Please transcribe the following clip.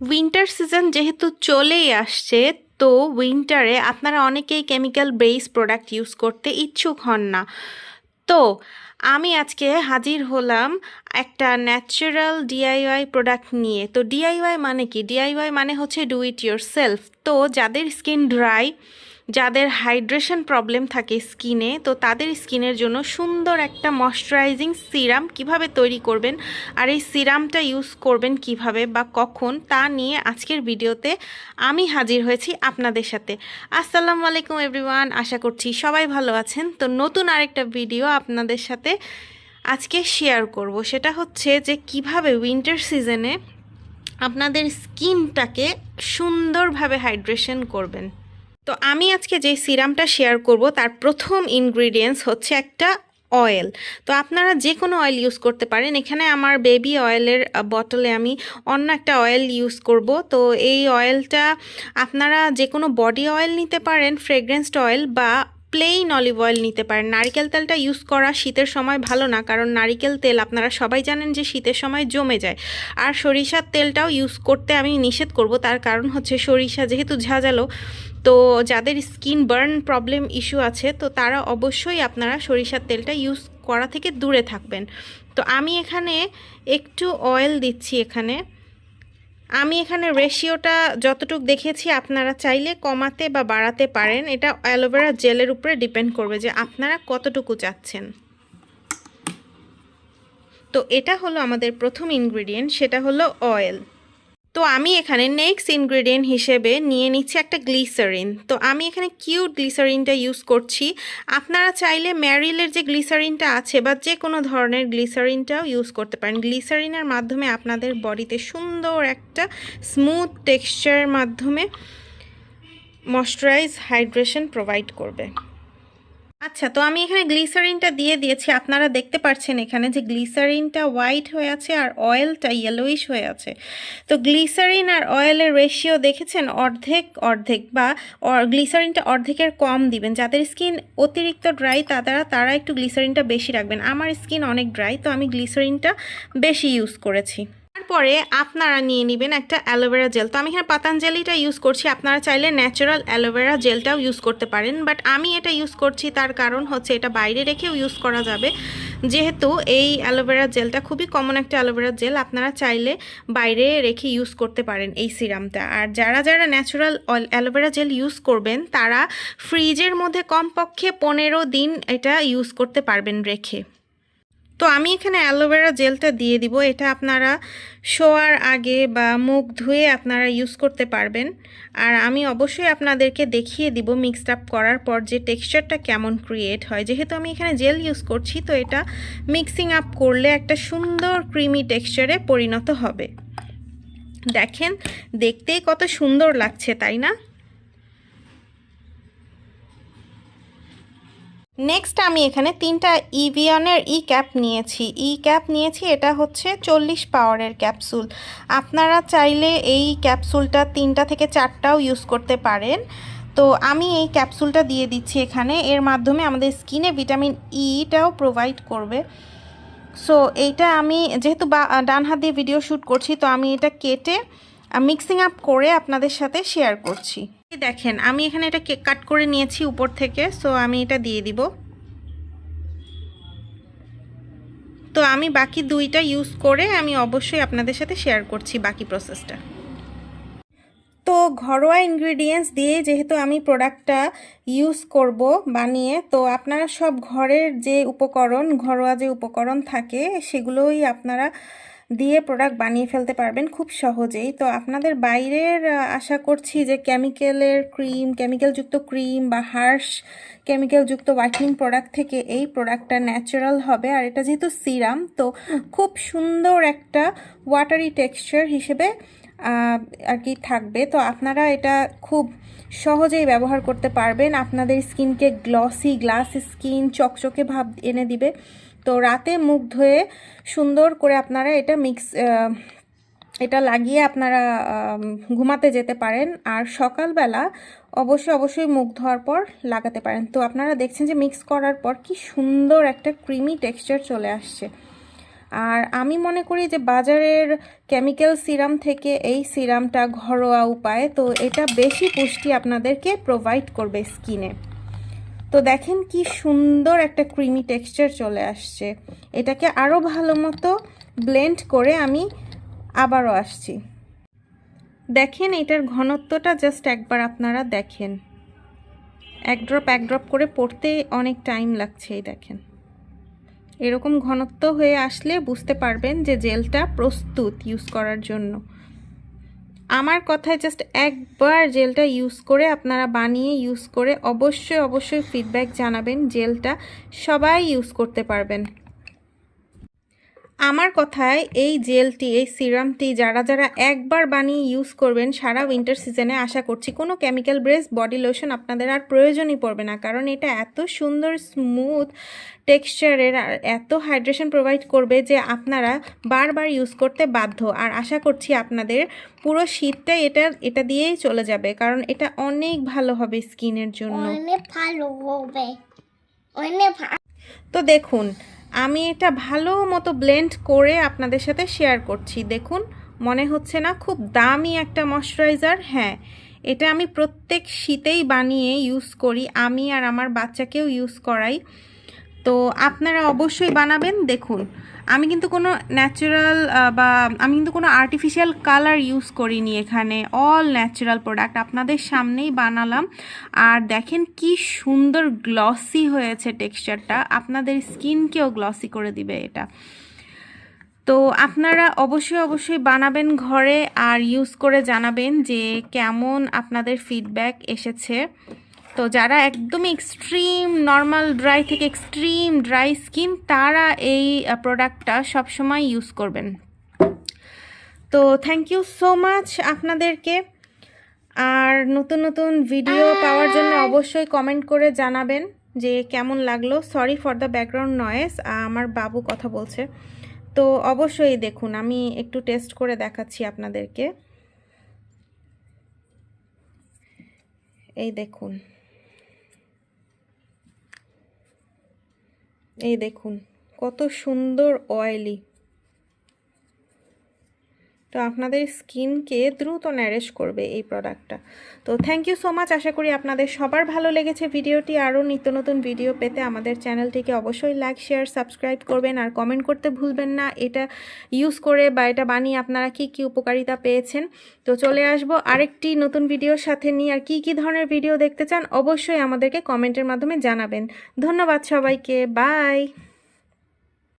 Winter season যেহেতু চলেই আসছে, তো উইন্টারে আপনারা অনেকেই কেমিক্যাল বেস প্রোডাক্ট ইউজ করতে ইচ্ছুক হন না। তো আমি আজকে হাজির হলাম একটা ন্যাচারাল ডিআইওয়াই প্রোডাক্ট নিয়ে। তো ডিআইওয়াই মানে কি? ডিআইওয়াই মানে হচ্ছে ডু ইট ইয়োর সেলফ তো যাদের স্কিন ড্রাই যাদের হাইড্রেশন প্রবলেম থাকে স্কিনে তো তাদের স্কিনের জন্য সুন্দর একটা ময়শ্চারাইজিং সিরাম কীভাবে তৈরি করবেন আর এই সিরামটা ইউজ করবেন কীভাবে বা কখন, তা নিয়ে আজকের ভিডিওতে আমি হাজির হয়েছি আপনাদের সাথে। আসসালামু আলাইকুম এভরিওয়ান আশা করছি সবাই ভালো আছেন। তো নতুন আরেকটা ভিডিও আপনাদের সাথে আজকে শেয়ার করব। সেটা হচ্ছে যে কীভাবে উইন্টার সিজনে আপনাদের স্কিনটাকে সুন্দরভাবে হাইড্রেশন করবেন। তো আমি আজকে যে সিরামটা শেয়ার করব, তার প্রথম ইনগ্রিডিয়েন্টস হচ্ছে একটা অয়েল তো আপনারা যে কোনো অয়েল ইউজ করতে পারেন। এখানে আমার বেবি অয়েলের বটলে আমি অন্য একটা অয়েল ইউজ করব। তো এই অয়েলটা আপনারা যে কোনো বডি অয়েল নিতে পারেন ফ্রেগরেন্সড অয়েল বা প্লেইন অলিভ অয়েল নিতে পারেন। নারিকেল তেলটা ইউজ করা শীতের সময় ভালো না, কারণ নারিকেল তেল আপনারা সবাই জানেন যে শীতের সময় জমে যায়। আর সরিষার তেলটাও ইউজ করতে আমি নিষেধ করব, তার কারণ হচ্ছে সরিষা যেহেতু ঝাঁঝালো তো যাদের স্কিন বার্ন প্রবলেম ইস্যু আছে, তো তারা অবশ্যই আপনারা সরিষার তেলটা ইউজ করা থেকে দূরে থাকবেন। তো আমি এখানে একটু অয়েল দিচ্ছি এখানে। আমি এখানে রেশিওটা যতটুকু দেখেছি, আপনারা চাইলে কমাতে বা বাড়াতে পারেন। এটা অ্যালোভেরা জেলের উপরে ডিপেন্ড করবে যে আপনারা কতটুকু চাচ্ছেন। তো এটা হলো আমাদের প্রথম ইনগ্রিডিয়েন্ট, সেটা হলো অয়েল তো আমি এখানে নেক্সট ইনগ্রেডিয়েন্ট হিসেবে নিয়ে নিচ্ছি একটা গ্লিসারিন তো আমি এখানে কিউট গ্লিসারিনটা ইউজ করছি। আপনারা চাইলে ম্যারিলের যে গ্লিসারিনটা আছে বা যে কোনো ধরনের গ্লিসারিনটাও ইউজ করতে পারেন। গ্লিসারিনের মাধ্যমে আপনাদের বডিতে সুন্দর একটা স্মুথ টেক্সচারের মাধ্যমে ময়শ্চারাইজ হাইড্রেশন প্রোভাইড করবে। আচ্ছা তো আমি এখানে গ্লিসারিনটা দিয়ে দিয়েছি। আপনারা দেখতে পাচ্ছেন এখানে যে গ্লিসারিনটা হোয়াইট হয়ে আছে আর অয়েলটা ইয়েলোইশ হয়ে আছে। তো গ্লিসারিন আর অয়েলের রেশিও দেখেছেন? অর্ধেক অর্ধেক বা গ্লিসারিনটা অর্ধেকের কম দিবেন। যাদের স্কিন অতিরিক্ত ড্রাই তারা তারা একটু গ্লিসারিনটা বেশি রাখবেন। আমার স্কিন অনেক ড্রাই তো আমি গ্লিসারিনটা বেশি ইউজ করেছি। তারপরে আপনারা নিয়ে নেবেন একটা অ্যালোভেরা জেল। তো আমি এখানে পাতাঞ্জলিটা ইউজ করছি। আপনারা চাইলে ন্যাচারাল অ্যালোভেরা জেলটাও ইউজ করতে পারেন। বাট আমি এটা ইউজ করছি তার কারণ হচ্ছে এটা বাইরে রেখেও ইউজ করা যাবে। যেহেতু এই অ্যালোভেরা জেলটা খুবই কমন একটা অ্যালোভেরা জেল, আপনারা চাইলে বাইরে রেখে ইউজ করতে পারেন এই সিরামটা। আর যারা যারা ন্যাচারাল অ্যালোভেরা জেল ইউজ করবেন, তারা ফ্রিজের মধ্যে কমপক্ষে পনেরো দিন এটা ইউজ করতে পারবেন রেখে। তো আমি এখানে অ্যালোভেরা জেলটা দিয়ে দিব। এটা আপনারা শোয়ার আগে বা মুখ ধুয়ে আপনারা ইউজ করতে পারবেন। আর আমি অবশ্যই আপনাদেরকে দেখিয়ে দিব মিক্সড আপ করার পর যে টেক্সচারটা কেমন ক্রিয়েট হয়। যেহেতু আমি এখানে জেল ইউজ করছি, তো এটা মিক্সিং আপ করলে একটা সুন্দর ক্রিমি টেক্সচারে পরিণত হবে। দেখেন, দেখতেই কত সুন্দর লাগছে, তাই না? নেক্সট আমি এখানে তিনটা ইভিয়নের ই ক্যাপ নিয়েছি। ই ক্যাপ নিয়েছি, এটা হচ্ছে চল্লিশ পাওয়ারের ক্যাপসুল। আপনারা চাইলে এই ক্যাপসুলটা তিনটা থেকে চারটাও ইউজ করতে পারেন। তো আমি এই ক্যাপসুলটা দিয়ে দিচ্ছি এখানে। এর মাধ্যমে আমাদের স্কিনে ভিটামিন ইটাও প্রোভাইড করবে। সো এইটা আমি যেহেতু ডান হাত দিয়ে ভিডিও শ্যুট করছি, তো আমি এটা কেটে মিক্সিং আপ করে আপনাদের সাথে শেয়ার করছি। দেখেন, আমি এখানে এটা কেক কাট করে নিয়েছি উপর থেকে সো আমি এটা দিয়ে দিব। তো আমি বাকি দুইটা ইউজ করে আমি অবশ্যই আপনাদের সাথে শেয়ার করছি বাকি প্রসেসটা তো ঘরোয়া ইনগ্রিডিয়েন্টস দিয়ে যেহেতু আমি প্রোডাক্টটা ইউজ করব বানিয়ে, তো আপনারা সব ঘরের যে উপকরণ, ঘরোয়া যে উপকরণ থাকে, সেগুলোই আপনারা দিয়ে প্রোডাক্ট বানিয়ে ফেলতে পারবেন খুব সহজেই। তো আপনাদের বাইরের আশা করছি যে কেমিক্যালের ক্রিম কেমিক্যালযুক্ত ক্রিম বা হার্শ কেমিক্যালযুক্ত হোয়াইটনিং প্রোডাক্ট থেকে এই প্রোডাক্টটা ন্যাচারাল হবে। আর এটা যেহেতু সিরাম তো খুব সুন্দর একটা ওয়াটারি টেক্সচার হিসেবে আর কি থাকবে। তো আপনারা এটা খুব সহজেই ব্যবহার করতে পারবেন। আপনাদের স্কিনকে গ্লসি গ্লাস স্কিন চকচকে ভাব এনে দিবে। তো রাতে মুখ ধুয়ে সুন্দর করে আপনারা এটা মিক্স এটা লাগিয়ে আপনারা ঘুমাতে যেতে পারেন। আর সকালবেলা অবশ্যই অবশ্যই মুখ ধোয়ার পর লাগাতে পারেন। তো আপনারা দেখছেন যে মিক্স করার পর কি সুন্দর একটা ক্রিমি টেক্সচার চলে আসছে। আর আমি মনে করি যে বাজারের কেমিক্যাল সিরাম থেকে এই সিরামটা ঘরোয়া উপায়। তো এটা বেশি পুষ্টি আপনাদেরকে প্রোভাইড করবে স্কিনে তো দেখেন কি সুন্দর একটা ক্রিমি টেক্সচার চলে আসছে। এটাকে আরও ভালো মতো ব্লেন্ড করে আমি আবারও আসছি। দেখেন এটার ঘনত্বটা জাস্ট একবার আপনারা দেখেন। এক ড্রপ এক ড্রপ করে পড়তে অনেক টাইম লাগছে এই দেখেন। এরকম ঘনত্ব হয়ে আসলে বুঝতে পারবেন যে জেলটা প্রস্তুত ইউজ করার জন্য। আমার কথায় জাস্ট একবার জেলটা ইউজ করে আপনারা বানিয়ে ইউজ করে অবশ্যই অবশ্যই ফিডব্যাক জানাবেন জেলটা সবাই ইউজ করতে পারবেন। আমার কথায় এই জেলটি এই সিরামটি যারা যারা একবার বানিয়ে ইউজ করবেন সারা উইন্টার সিজনে আশা করছি কোনো কেমিক্যাল ব্রেস বডি লোশন আপনাদের আর প্রয়োজনই পড়বে না। কারণ এটা এত সুন্দর স্মুথ টেক্সচারের আর এত হাইড্রেশন প্রোভাইড করবে যে আপনারা বারবার ইউজ করতে বাধ্য। আর আশা করছি আপনাদের পুরো শীতটা এটা এটা দিয়েই চলে যাবে। কারণ এটা অনেক ভালো হবে স্কিনের জন্য। অনেক ভালো হবে। অনেক তো দেখুন আমি এটা ভালো মতো ব্লেন্ড করে আপনাদের সাথে শেয়ার করছি। দেখুন, মনে হচ্ছে না খুব দামি একটা ময়শ্চারাইজার হ্যাঁ এটা আমি প্রত্যেক শীতেই বানিয়ে ইউজ করি। আমি আর আমার বাচ্চাকেও ইউজ করাই। তো আপনারা অবশ্যই বানাবেন। দেখুন আমি কিন্তু কোনো ন্যাচারাল বা আমি কিন্তু কোনো আর্টিফিশিয়াল কালার ইউজ করিনি এখানে। অল ন্যাচারাল প্রোডাক্ট আপনাদের সামনেই বানালাম। আর দেখেন কি সুন্দর গ্লসি হয়েছে টেক্সচারটা আপনাদের স্কিনকেও গ্লসি করে দিবে এটা। তো আপনারা অবশ্যই অবশ্যই বানাবেন ঘরে আর ইউজ করে জানাবেন যে কেমন আপনাদের ফিডব্যাক এসেছে। তো যারা একদমই এক্সট্রিম নর্মাল ড্রাই থেকে এক্সট্রিম ড্রাই স্কিন তারা এই প্রোডাক্টটা সবসময় ইউজ করবেন। তো থ্যাংক ইউ সো মাচ আপনাদেরকে। আর নতুন নতুন ভিডিও পাওয়ার জন্য অবশ্যই কমেন্ট করে জানাবেন যে কেমন লাগল। Sorry for the background noise আমার বাবু কথা বলছে। তো অবশ্যই দেখুন আমি একটু টেস্ট করে দেখাচ্ছি আপনাদেরকে। এই দেখুন। এই দেখুন কত সুন্দর অয়েলি তো আপনাদের স্কিনকে দ্রুত ন্যারেশ করবে এই প্রোডাক্টটা তো থ্যাংক ইউ সো মাচ আশা করি আপনাদের সবার ভালো লেগেছে ভিডিওটি। আরও নিত্য নতুন ভিডিও পেতে আমাদের চ্যানেলটিকে অবশ্যই লাইক শেয়ার সাবস্ক্রাইব করবেন। আর কমেন্ট করতে ভুলবেন না। এটা ইউজ করে বা এটা বানিয়ে আপনারা কি কি উপকারিতা পেয়েছেন? তো চলে আসব আরেকটি নতুন ভিডিওর সাথে নিয়ে। আর কি কি ধরনের ভিডিও দেখতে চান? অবশ্যই আমাদেরকে কমেন্টের মাধ্যমে জানাবেন। ধন্যবাদ সবাইকে। বাই